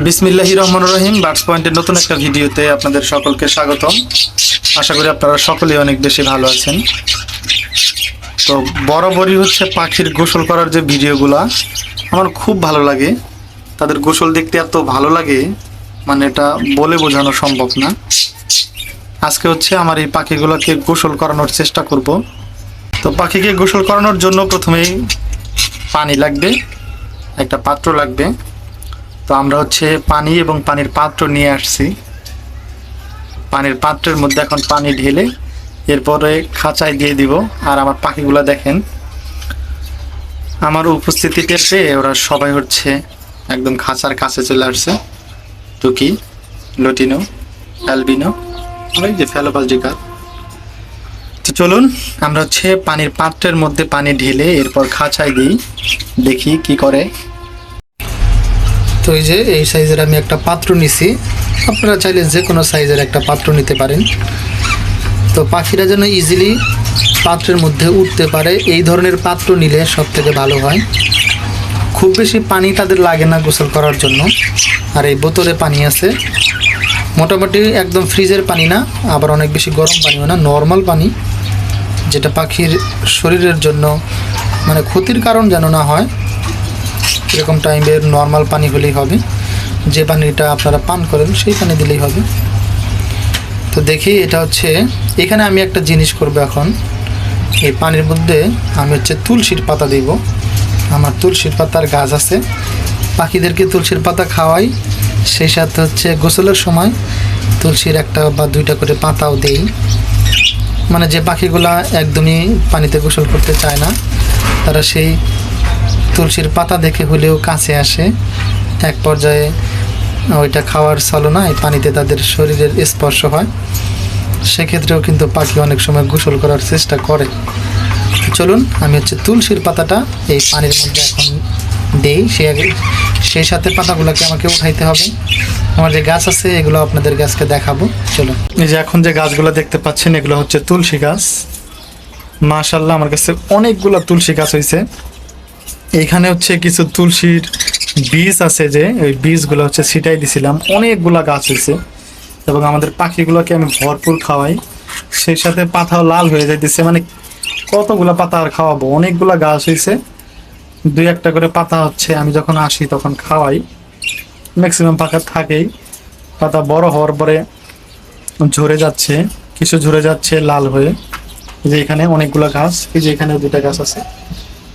বিসমিল্লাহি রহমান রহিম বার্ডস পয়েন্টের নতুন একটা ভিডিওতে আপনাদের সকলকে স্বাগতম। আশা করি আপনারা সকলেই অনেক বেশি ভালো আছেন। তো বরাবরই হচ্ছে পাখির গোসল করার যে ভিডিওগুলা, আমার খুব ভালো লাগে। তাদের গোসল দেখতে এত ভালো লাগে মানে এটা বলে বোঝানো সম্ভব না। আজকে হচ্ছে আমার এই পাখিগুলোকে গোসল করানোর চেষ্টা করব। তো পাখিকে গোসল করানোর জন্য প্রথমেই পানি লাগবে, একটা পাত্র লাগবে। তো আমরা হচ্ছে পানি এবং পানির পাত্র নিয়ে আসছি। পানির পাত্রের মধ্যে এখন পানি ঢেলে এরপরে খাঁচায় দিয়ে দিব। আর আমার পাখিগুলো দেখেন, আমার উপস্থিতি টের ওরা সবাই হচ্ছে একদম খাঁচার কাছে চলে আসছে। টুকি, লটিনো, অ্যালবিনো, এই যে ফ্যালোবালজিকার তো চলুন, আমরা হচ্ছে পানির পাত্রের মধ্যে পানি ঢেলে এরপর খাঁচায় দিই, দেখি কি করে। তো এই যে, এই সাইজের আমি একটা পাত্র নিছি। আপনারা চাইলে যে কোনো সাইজের একটা পাত্র নিতে পারেন। তো পাখিরা যেন ইজিলি পাত্রের মধ্যে উঠতে পারে। এই ধরনের পাত্র নিলে সব থেকে ভালো হয়। খুব বেশি পানি তাদের লাগে না গোসল করার জন্য। আর এই বোতলে পানি আছে। মোটামুটি একদম ফ্রিজের পানি না, আবার অনেক বেশি গরম পানিও না, নর্মাল পানি। যেটা পাখির শরীরের জন্য মানে ক্ষতির কারণ যেন না হয়। এরকম টাইমের নর্মাল পানি হলেই হবে। যে পানিটা আপনারা পান করেন, সেই পানি দিলেই হবে। তো দেখি এটা হচ্ছে, এখানে আমি একটা জিনিস করব এখন। এই পানির মধ্যে আমি হচ্ছে তুলসীর পাতা দিব। আমার তুলসীর পাতার গাছ আছে। পাখিদেরকে তুলসীর পাতা খাওয়াই। সেই সাথে হচ্ছে গোসলের সময় তুলসীর একটা বা দুইটা করে পাতাও দেই। মানে যে পাখিগুলা একদমই পানিতে গোসল করতে চায় না, তারা সেই তুলসীর পাতা দেখে হলেও কাছে আসে। এক পর্যায়ে ওইটা খাওয়ার ছলনায় পানিতে তাদের শরীরের স্পর্শ হয়। সেক্ষেত্রেও কিন্তু পাখি অনেক সময় গোসল করার চেষ্টা করে। চলুন, আমি হচ্ছে তুলসীর পাতাটা এই পানির মধ্যে এখন দেই। সে আগে, সেই সাথে পাতাগুলোকে আমাকে উঠাইতে হবে। আমার যে গাছ আছে, এগুলো আপনাদের গাছকে দেখাবো। চলুন। এই যে এখন যে গাছগুলো দেখতে পাচ্ছেন, এগুলো হচ্ছে তুলসী গাছ। মাশাল্লাহ আমার কাছে অনেকগুলো তুলসী গাছ হয়েছে এইখানে হচ্ছে কিছু তুলসীর বীজ আছে যে, ওই বীজগুলো হচ্ছে ছিটাই দিছিলাম। অনেকগুলা গাছ হয়েছে। এবং আমাদের পাখিগুলোকে আমি ভরপুর খাওয়াই। সেই সাথে পাতাও লাল হয়ে যাইতেছে। মানে কতগুলো পাতা আর খাওয়াবো? অনেকগুলা গাছ হয়েছে। দুই একটা করে পাতা হচ্ছে, আমি যখন আসি তখন খাওয়াই। ম্যাক্সিমাম পাতা থাকেই। পাতা বড় হওয়ার পরে ঝরে যাচ্ছে। কিছু ঝরে যাচ্ছে লাল হয়ে। যে এখানে অনেকগুলো গাছ, এই যে এখানে দুটা গাছ আছে।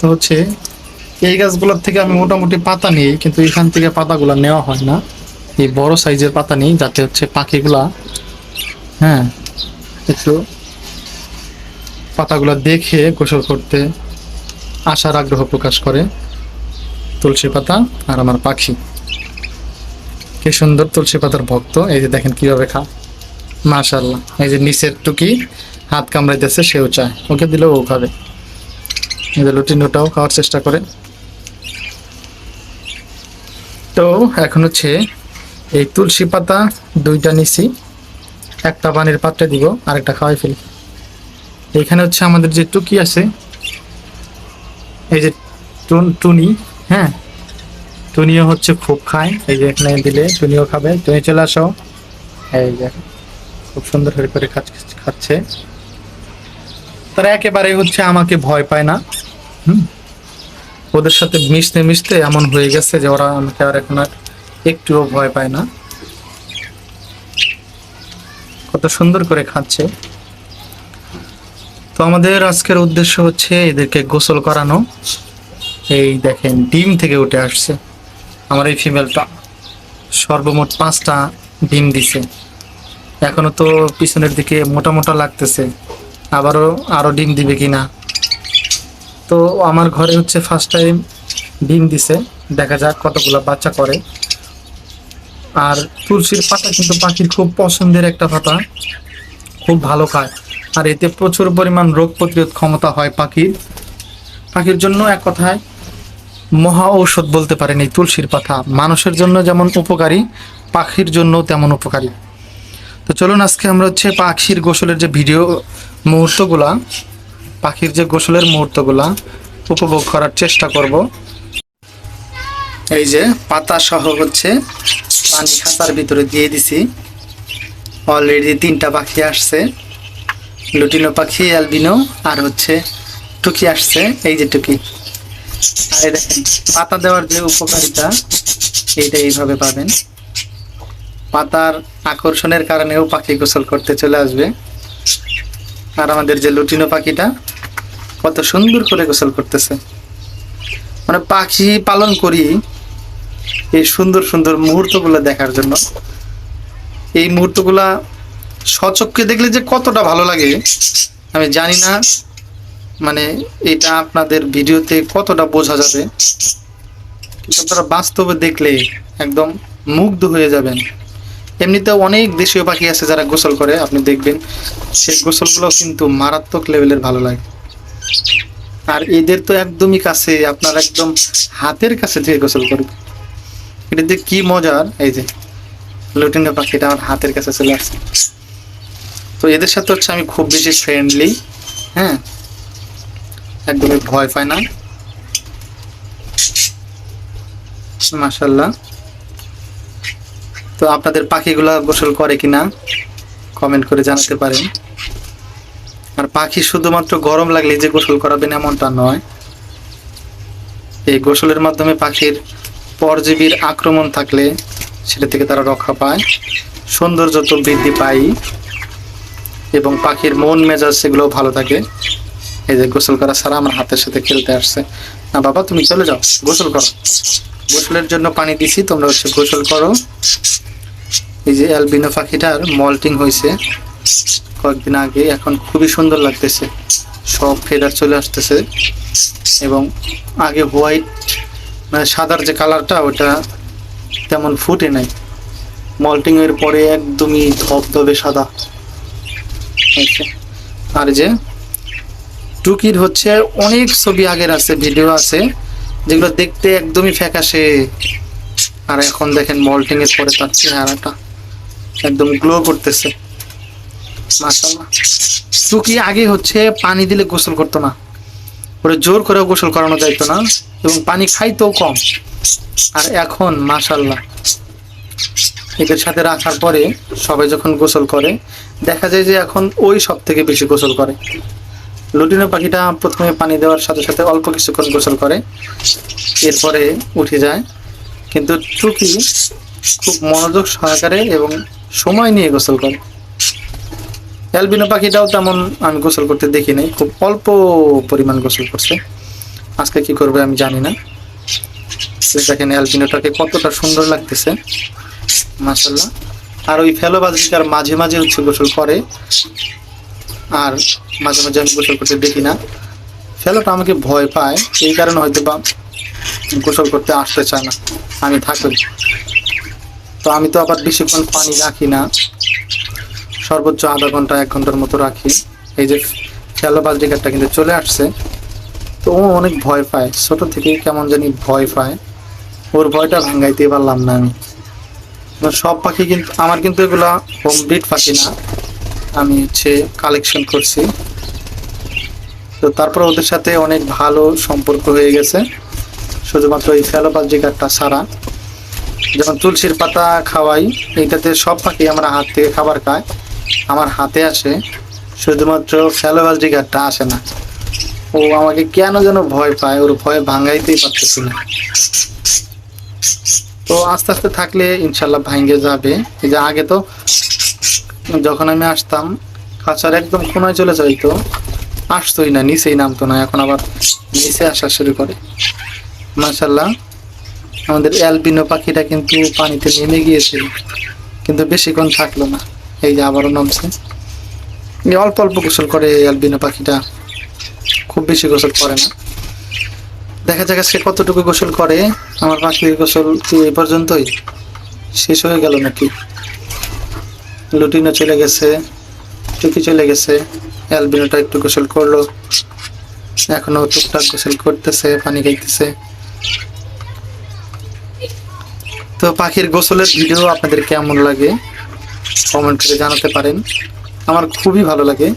তো হচ্ছে এই গাছগুলোর থেকে আমি মোটামুটি পাতা নিই, কিন্তু এখান থেকে পাতাগুলো নেওয়া হয় না। এই বড় সাইজের পাতা নিই, যাতে হচ্ছে পাখিগুলা হ্যাঁ একটু পাতাগুলো দেখে গোসল করতে আসার আগ্রহ প্রকাশ করে। তুলসী পাতা আর আমার পাখি। কি সুন্দর তুলসী পাতার ভক্ত, এই যে দেখেন কীভাবে খা মাশাল্লাহ এই যে নিচের টুকি হাত কামড়াইতেছে, সেও চায়। ওকে দিলেও ও খাবে। এই যে লুটিনোটাও খাওয়ার চেষ্টা করে। তো এখন হচ্ছে এই তুলসী পাতা দুইটা নিছি। একটা পানির পাত্রে দিব, আরেকটা খাওয়াই ফেলি। এখানে হচ্ছে আমাদের যে টুকি আছে, এই যে টুন- হ্যাঁ? টুনিও হচ্ছে খুব খায়। এই যে এখানে দিলে টুনিও খাবে। টুনি, চলে আসো। এই যে খুব সুন্দর করে করে খাচ- খাচ্ছে। তারা একেবারে হচ্ছে আমাকে ভয় পায় না। হুম? ওদের সাথে মিশতে মিশতে এমন হয়ে গেছে যে ওরা আমাকে আর এখন আর একটুও ভয় পায় না। কত সুন্দর করে খাচ্ছে। তো আমাদের আজকের উদ্দেশ্য হচ্ছে এদেরকে গোসল করানো। এই দেখেন, ডিম থেকে উঠে আসছে। আমার এই ফিমেলটা সর্বমোট পাঁচটা ডিম দিছে। এখনও তো পিছনের দিকে মোটা মোটা লাগতেছে। আবারও আরও ডিম দিবে কিনা? তো আমার ঘরে হচ্ছে ফার্স্ট টাইম ডিম দিছে। দেখা যাক কতগুলো বাচ্চা করে। আর তুলসীর পাতা কিন্তু পাখির খুব পছন্দের একটা পাতা। খুব ভালো খায়। আর এতে প্রচুর পরিমাণ রোগ প্রতিরোধ ক্ষমতা হয় পাখির। পাখির জন্য এক কথায় মহা ঔষধ বলতে পারেন এই তুলসীর পাতা। মানুষের জন্য যেমন উপকারী, পাখির জন্য তেমন উপকারী। তো চলুন আজকে আমরা হচ্ছে পাখির গোসলের যে ভিডিও মুহূর্তগুলা পাখির যে গোসলের মুহূর্তগুলা উপভোগ করার চেষ্টা করব। এই যে পাতা সহ হচ্ছে পানি খাতার ভিতরে দিয়ে দিছি। অলরেডি তিনটা পাখি আসছে। লুটিনো পাখি, অ্যালবিনো আর হচ্ছে টুকি আসছে। এই যে টুকি। আর দেখেন, পাতা দেওয়ার যে উপকারিতা, এইটা এইভাবে পাবেন। পাতার আকর্ষণের কারণেও পাখি গোসল করতে চলে আসবে। আর আমাদের যে লুটিনো পাখিটা কত সুন্দর করে গোসল করতেছে। মানে পাখি পালন করি এই সুন্দর সুন্দর মুহূর্তগুলো দেখার জন্য। এই মুহূর্তগুলা সচক্ষে দেখলে যে কতটা ভালো লাগে, আমি জানি না। মানে এটা আপনাদের ভিডিওতে কতটা বোঝা যাবে। আপনারা বাস্তবে দেখলে একদম মুগ্ধ হয়ে যাবেন। এমনিতে অনেক দেশীয় পাখি আছে যারা গোসল করে, আপনি দেখবেন। সেই গোসলগুলো কিন্তু মারাত্মক লেভেলের ভালো লাগে। আর এদের তো একদমই কাছে, আপনার একদম হাতের কাছে থেকে গোসল করবে এটা যে কি মজার, এই যে, লুটিনো পাখিটা আমার হাতের কাছে চলে আসছে। তো এদের সাথে হচ্ছে আমি খুব বেশি ফ্রেন্ডলি হ্যাঁ? একদমই ভয় পায় না। মাশাল্লাহ তো আপনাদের পাখিগুলো গোসল করে কিনা কমেন্ট করে জানাতে পারেন। আর পাখি শুধুমাত্র গরম লাগলে যে গোসল করাবেন এমনটা নয়। এই গোসলের মাধ্যমে পাখির পরজীবীর আক্রমণ থাকলে সেটা থেকে তারা রক্ষা পায়, সৌন্দর্য তো বৃদ্ধি পায় এবং পাখির মন মেজাজ সেগুলো ভালো থাকে। এই যে গোসল করা ছাড়া আমার হাতের সাথে খেলতে আসছে। না বাবা, তুমি চলে যাও, গোসল করো। গোসলের জন্য পানি দিছি, তোমরা হচ্ছে গোসল করো। এই যে অ্যালবিনো পাখিটার মল্টিং হয়েছে কয়েকদিন আগে এখন খুবই সুন্দর লাগতেছে। সব ফেদার চলে আসতেছে। এবং আগে হোয়াইট মানে সাদার যে কালারটা ওটা তেমন ফুটে নাই। মল্টিং এর পরে একদমই ধবধবে সাদা। আর যে টুকির হচ্ছে অনেক ছবি আগের আছে ভিডিও আছে, যেগুলো দেখতে একদমই ফ্যাকাশে। আর এখন দেখেন মল্টিং এর পরে তার চেহারাটা। একদম গ্লো করতেছে। মাশাআল্লাহ। টুকি আগে হচ্ছে পানি দিলে গোসল করতো না। ওরে জোর করেও গোসল করানো যাইতো না এবং পানি খাইতেও কম। আর এখন মাশাল্লাহ এদের সাথে রাখার পরে সবাই যখন গোসল করে দেখা যায় যে এখন ওই সব থেকে বেশি গোসল করে। লুটিনো পাখিটা প্রথমে পানি দেওয়ার সাথে সাথে অল্প কিছুক্ষণ গোসল করে এরপরে উঠে যায়। কিন্তু টুকি খুব মনোযোগ সহকারে এবং সময় নিয়ে গোসল করে। অ্যালবিনো পাখিটাও তেমন আমি গোসল করতে দেখি নাই, খুব অল্প পরিমাণ গোসল করছে। আজকে কি করবে আমি জানি না। দেখেন অ্যালবিনোটাকে কতটা সুন্দর লাগতেছে মাসাল্লাহ আর ওই ফেলো বাজরিকার মাঝে মাঝে হচ্ছে গোসল করে, আর মাঝে মাঝে আমি গোসল করতে দেখি না। ফেলোটা আমাকে ভয় পায়, এই কারণে হয়তো বা গোসল করতে আসতে চায় না, আমি থাকি। তো আমি তো আবার বেশিক্ষণ পানি রাখি না। সর্বোচ্চ আধা ঘণ্টা, এক ঘণ্টার মতো রাখি। এই যে ফেলো বাজরিকারটা কিন্তু চলে আসছে। তো ও অনেক ভয় পায়। ছোট থেকেই কেমন জানি ভয় পায়। ওর ভয়টা ভাঙ্গাইতে পারলাম না আমি। সব পাখি কিন্তু আমার কিন্তু এগুলা হোম ব্রিড পাখি না। আমি হচ্ছে কালেকশন করছি। তো তারপর ওদের সাথে অনেক ভালো সম্পর্ক হয়ে গেছে। শুধুমাত্র এই ফেলো বাজরিকারটা ছাড়া। যেমন তুলসীর পাতা খাওয়াই, এইটাতে সব পাখি আমরা হাত থেকে খাবার খায় আমার হাতে আসে, শুধুমাত্র ফ্যালোবালজিকারটা আসে না। ও আমাকে কেন যেন ভয় পায়, ওর ভয় ভাঙাইতেই পারতেছি না। তো আস্তে আস্তে থাকলে ইনশাল্লাহ ভাঙ্গে যাবে। এই যে আগে তো যখন আমি আসতাম কাঁচার একদম কোনায় চলে যাইতো, আসতোই না, নিচেই নামতো না, এখন আবার নিচে আসা শুরু করে। মাশাল্লাহ। আমাদের অ্যালবিনো পাখিটা কিন্তু পানিতে নেমে গিয়েছিল, কিন্তু বেশিক্ষণ থাকল না। এই যে আবারও নামছে। অল্প অল্প গোসল করে অ্যালবিনো পাখিটা। খুব বেশি গোসল করে না। দেখা যাক আজকে কতটুকু গোসল করে। আমার পাখির গোসল কি এই পর্যন্তই? শেষ হয়ে গেল নাকি? লুটিনো চলে গেছে। টুকি চলে গেছে। অ্যালবিনোটা একটু গোসল করল। এখনও টুকটাক গোসল করতেছে, পানি খাইতেছে। তো পাখির গোসলের ভিডিও আপনাদের কেমন লাগে? কমেন্ট করে জানাতে পারেন। আমার খুবই ভালো লাগে।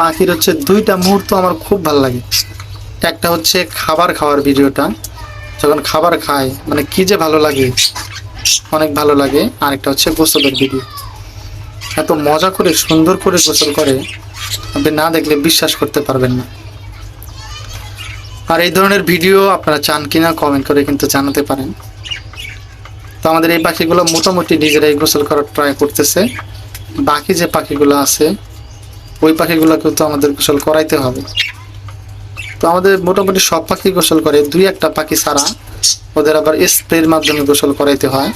পাখির হচ্ছে দুইটা মুহূর্ত আমার খুব ভালো লাগে। একটা হচ্ছে খাবার খাওয়ার ভিডিওটা যখন খাবার খায় মানে কি যে ভালো লাগে, অনেক ভালো লাগে। আরেকটা হচ্ছে গোসলের ভিডিও এত মজা করে, সুন্দর করে গোসল করে, আপনি না দেখলে বিশ্বাস করতে পারবেন না। আর এই ধরনের ভিডিও আপনারা চান কিনা কমেন্ট করে কিন্তু জানাতে পারেন। তো আমাদের এই পাখিগুলো মোটামুটি নিজেরাই গোসল করার ট্রাই করতেছে। বাকি যে পাখিগুলো আছে, ওই পাখিগুলোকেও তো আমাদের গোসল করাইতে হবে। তো আমাদের মোটামুটি সব পাখি গোসল করে, দুই একটা পাখি ছাড়া ওদের আবার স্প্রের মাধ্যমে গোসল করাইতে হয়।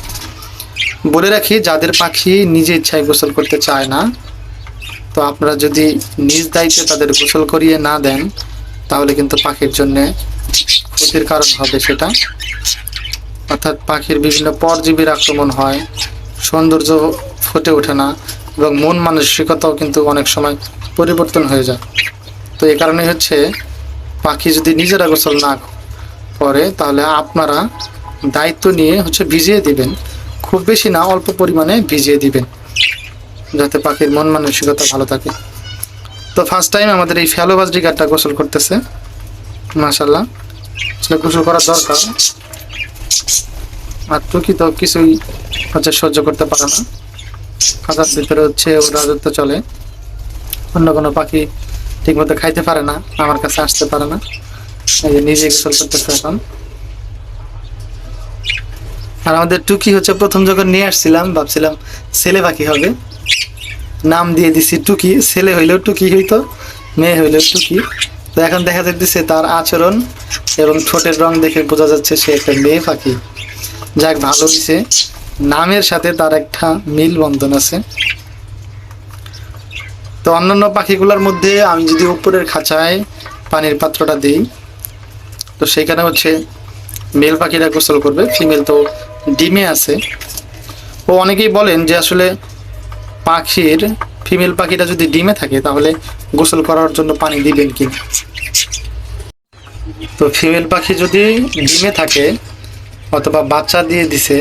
বলে রাখি, যাদের পাখি নিজে ইচ্ছায় গোসল করতে চায় না, তো আপনারা যদি নিজ দায়িত্বে তাদের গোসল করিয়ে না দেন, তাহলে কিন্তু পাখির জন্যে ক্ষতির কারণ হবে সেটা। অর্থাৎ পাখির বিভিন্ন পরজীবীর আক্রমণ হয়। সৌন্দর্য ফুটে ওঠে না এবং মন মানসিকতাও কিন্তু অনেক সময় পরিবর্তন হয়ে যায়। তো এই কারণে হচ্ছে পাখি যদি নিজেরা গোসল না করে, তাহলে আপনারা দায়িত্ব নিয়ে হচ্ছে ভিজিয়ে দিবেন। খুব বেশি না, অল্প পরিমাণে ভিজিয়ে দিবেন যাতে পাখির মন মানসিকতা ভালো থাকে। তো ফার্স্ট টাইম আমাদের এই ফ্যালোবাস ডিগারটা গোসল করতেছে। মাশাল্লাহ আসলে গোসল করার দরকার। আর টুকি তো কিছুই হচ্ছে সহ্য করতে পারে না। খাতার ভিতরে হচ্ছে ওর রাজত্ব চলে। অন্য কোনো পাখি ঠিকমতো খাইতে পারে না, আমার কাছে আসতে পারে না। এই নিজে গোসল করতেছে এখন। আর আমাদের টুকি হচ্ছে প্রথম যখন নিয়ে আসছিলাম, ভাবছিলাম ছেলে পাখি হবে। নাম দিয়ে দিছি টুকি, ছেলে হইলেও টুকি হইতো, মেয়ে হইলেও টুকি। তো এখন দেখা যাচ্ছে তার আচরণ এবং ঠোঁটের রং দেখে বোঝা যাচ্ছে সে একটা মেয়ে পাখি। যাক, ভালো হয়েছে নামের সাথে তার একটা মিল বন্ধন আছে। তো অন্যান্য পাখিগুলোর মধ্যে আমি যদি উপরের খাঁচায় পানির পাত্রটা দিই, তো সেখানে হচ্ছে মেল পাখিরা গোসল করবে। ফিমেল তো ডিমে আছে। ও অনেকেই বলেন যে আসলে পাখির, ফিমেল পাখিটা যদি ডিমে থাকে, তাহলে গোসল করার জন্য পানি দিবেন কি তো ফিমেল পাখি যদি ডিমে থাকে অথবা বাচ্চা দিয়ে দিছে,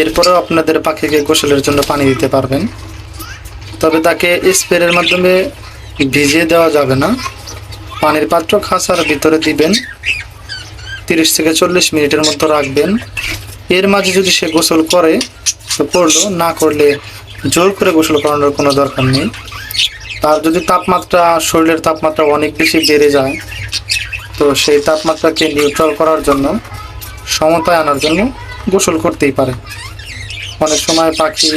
এরপরেও আপনাদের পাখিকে গোসলের জন্য পানি দিতে পারবেন। তবে তাকে স্প্রের মাধ্যমে ভিজিয়ে দেওয়া যাবে না। পানির পাত্র খাঁচার ভিতরে দিবেন, তিরিশ থেকে চল্লিশ মিনিটের মতো রাখবেন। এর মাঝে যদি সে গোসল করে, তো করল, না করলে জোর করে গোসল করানোর কোনো দরকার নেই। তার যদি তাপমাত্রা, শরীরের তাপমাত্রা অনেক বেশি বেড়ে যায়, তো সেই তাপমাত্রাকে নিউট্রাল করার জন্য সমতায় আনার জন্য গোসল করতেই পারে। অনেক সময় পাখি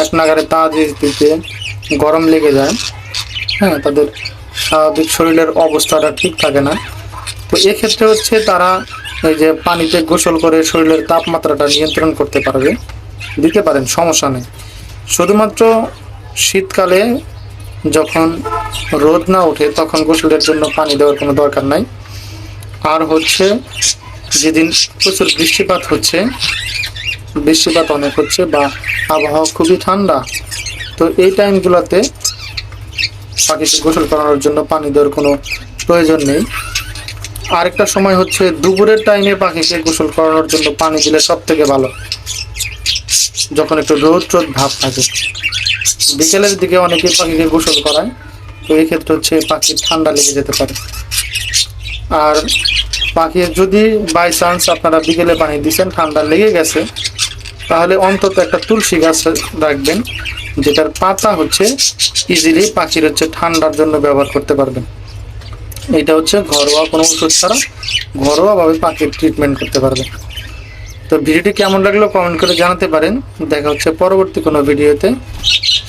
এক নাগারে তা দিতে গরম লেগে যায়। হ্যাঁ তাদের স্বাভাবিক শরীরের অবস্থাটা ঠিক থাকে না। তো এক্ষেত্রে হচ্ছে তারা এই যে পানিতে গোসল করে শরীরের তাপমাত্রাটা নিয়ন্ত্রণ করতে পারবে, দিতে পারেন, সমস্যা নেই। শুধুমাত্র শীতকালে যখন রোদ না ওঠে, তখন গোসলের জন্য পানি দেওয়ার কোনো দরকার নাই। আর হচ্ছে যেদিন প্রচুর বৃষ্টিপাত হচ্ছে, বৃষ্টিপাত অনেক হচ্ছে বা আবহাওয়া খুবই ঠান্ডা, তো এই টাইমগুলোতে পাখিকে গোসল করানোর জন্য পানি দেওয়ার কোনো প্রয়োজন নেই। আরেকটা সময় হচ্ছে দুপুরের টাইমে পাখিকে গোসল করানোর জন্য পানি দিলে সব থেকে ভালো, যখন একটু রোদ রোদ ভাব থাকে। বিকেলের দিকে অনেকে পাখিকে গোসল করায়, তো এই ক্ষেত্রে হচ্ছে পাখির ঠান্ডা লেগে যেতে পারে। আর পাখির যদি বাই চান্স আপনারা বিকেলে পানি দিচ্ছেন ঠান্ডা লেগে গেছে, তাহলে অন্তত একটা তুলসী গাছ রাখবেন, যেটার পাতা হচ্ছে ইজিলি পাখির হচ্ছে ঠান্ডার জন্য ব্যবহার করতে পারবেন। এটা হচ্ছে ঘরোয়া কোনো ওষুধ ছাড়া ঘরোয়াভাবে পাখির ট্রিটমেন্ট করতে পারবেন। তো ভিডিওটি কেমন লাগল কমেন্ট করে জানাতে পারেন। দেখা হচ্ছে পরবর্তী কোনো ভিডিওতে।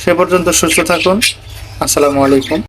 সে পর্যন্ত সুস্থ থাকুন। আসসালামু আলাইকুম।